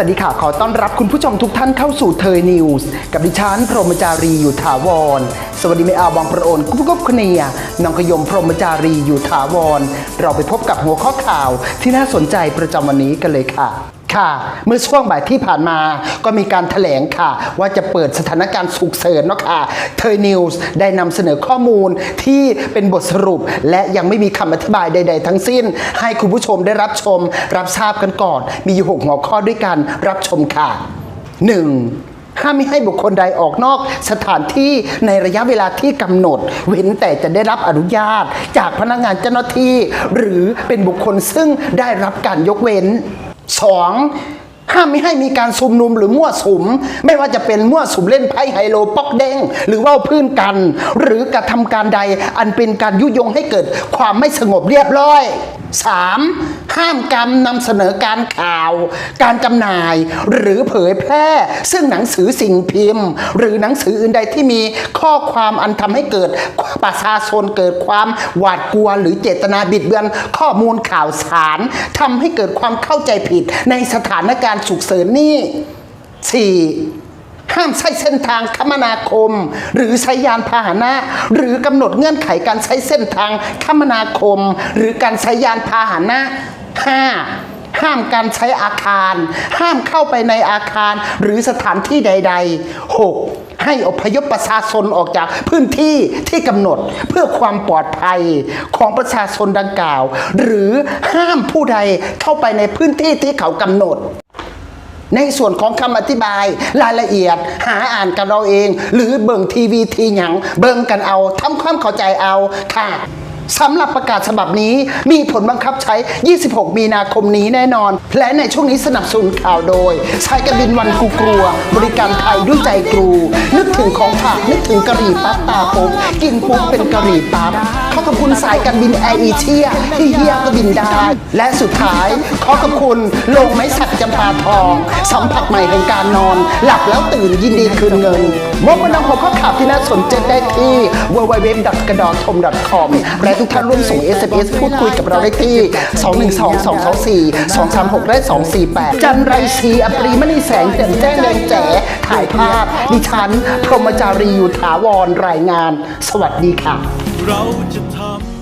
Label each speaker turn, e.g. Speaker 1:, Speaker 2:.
Speaker 1: สวัสดีค่ะ ขอต้อนรับคุณผู้ชมทุกท่านเข้าสู่เทยนิวส์กับดิฉันพรหมจารีอยู่ถาวร สวัสดีแม่อาวังประโอนกุ๊บกุ๊บคเนียน้องขยมพรหมจารีอยู่ถาวร เราไปพบกับหัวข้อข่าวที่น่าสนใจประจำวันนี้กันเลยค่ะ ค่ะเมื่อช่วงบ่ายที่ผ่านมาก็มีการถแถลงค่ะ ว่าจะเปิดสถานการณ์ฉุกเฉินเนาะค่ะเทยนิวส์ได้นำเสนอข้อมูลที่เป็นบทสรุป และยังไม่มีคำอธิบายใด ๆ ทั้งสิ้น ให้คุณผู้ชมได้รับชม รับทราบกันก่อน มีอยู่หกหัวข้อด้วยกันรับชมค่ะ 1. ห้ามไม่ให้บุคคลใดออกนอกสถานที่ในระยะเวลาที่กำหนด เว้นแต่จะได้รับอนุญาต จากพนักงานเจ้าหน้าที่ หรือเป็นบุคคลซึ่งได้รับการยกเว้น 床 ห้ามไม่ให้มีการซุมนุมหรือมั่วสุม ไม่ว่าจะเป็นมั่วสุมเล่นไพ่ไฮโลป๊อกเด้งหรือว่าพื้นกัน หรือกระทำการใดอันเป็นการยุยงให้เกิดความไม่สงบเรียบร้อย 3. ห้ามการนำเสนอการข่าว การจำหน่าย หรือเผยแพร่ ซึ่งหนังสือสิ่งพิมพ์ หรือหนังสืออื่นใดที่มีข้อความอันทำให้เกิดประชาชนเกิดความหวาดกลัว หรือเจตนาบิดเบือนข้อมูลข่าวสารทำให้เกิดความเข้าใจผิดในสถานการณ์ฉุกเฉินนี้ 4. ห้ามใช้เส้นทางคมนาคม หรือใช้ยานพาหนะ หรือกำหนดเงื่อนไขการใช้เส้นทางคมนาคม หรือการใช้ยานพาหนะ 5. ห้ามการใช้อาคาร ห้ามเข้าไปในอาคารหรือสถานที่ใด ๆ 6. ให้อพยพประชาชนออกจากพื้นที่ที่กำหนดเพื่อความปลอดภัยของประชาชนดังกล่าว หรือห้ามผู้ใดเข้าไปในพื้นที่ที่เขากำหนด ในส่วนของคำอธิบายรายละเอียดหาอ่านกันเราเอง หรือเบิ่งทีวีทีหยังเบิ่งกันเอาทำความเข้าใจเอาค่ะ สำหรับประกาศฉบับนี้มีผลบังคับใช้ 26 มีนาคมนี้แน่นอน และในช่วงนี้สนับสนุนข่าวโดยสายการบินวันกูกลัว บริการไทยด้วยใจกรูนึกถึงของฝากนึกถึงกะหรี่ปั๊บตาปุ๊บกินปุ๊บเป็นกะหรี่ปั๊บขอขอบคุณสายการบินแอร์เอเชียที่เฮียก็บินได้ และสุดท้ายขอขอบคุณโรงไม้สักจำปาทอง สัมผัสใหม่แห่งการนอน หลับแล้วตื่นยินดีคืนเงินมกมันดังหัวข้อข่าวที่น่าสนใจได้ที่ www. กระดอทม .com และทุกท่านร่วมส่ง SMS พูดคุยกับเราได้ที่ 212 224 236 และ 248 จันไรศรีอปรีมณีแสงแจ่มแจ้งแดงแจ๋ถ่ายภาพ ดิฉัน พรหมจารีอยู่ถาวรรายงาน สวัสดีค่ะ
Speaker 2: เราจะทำ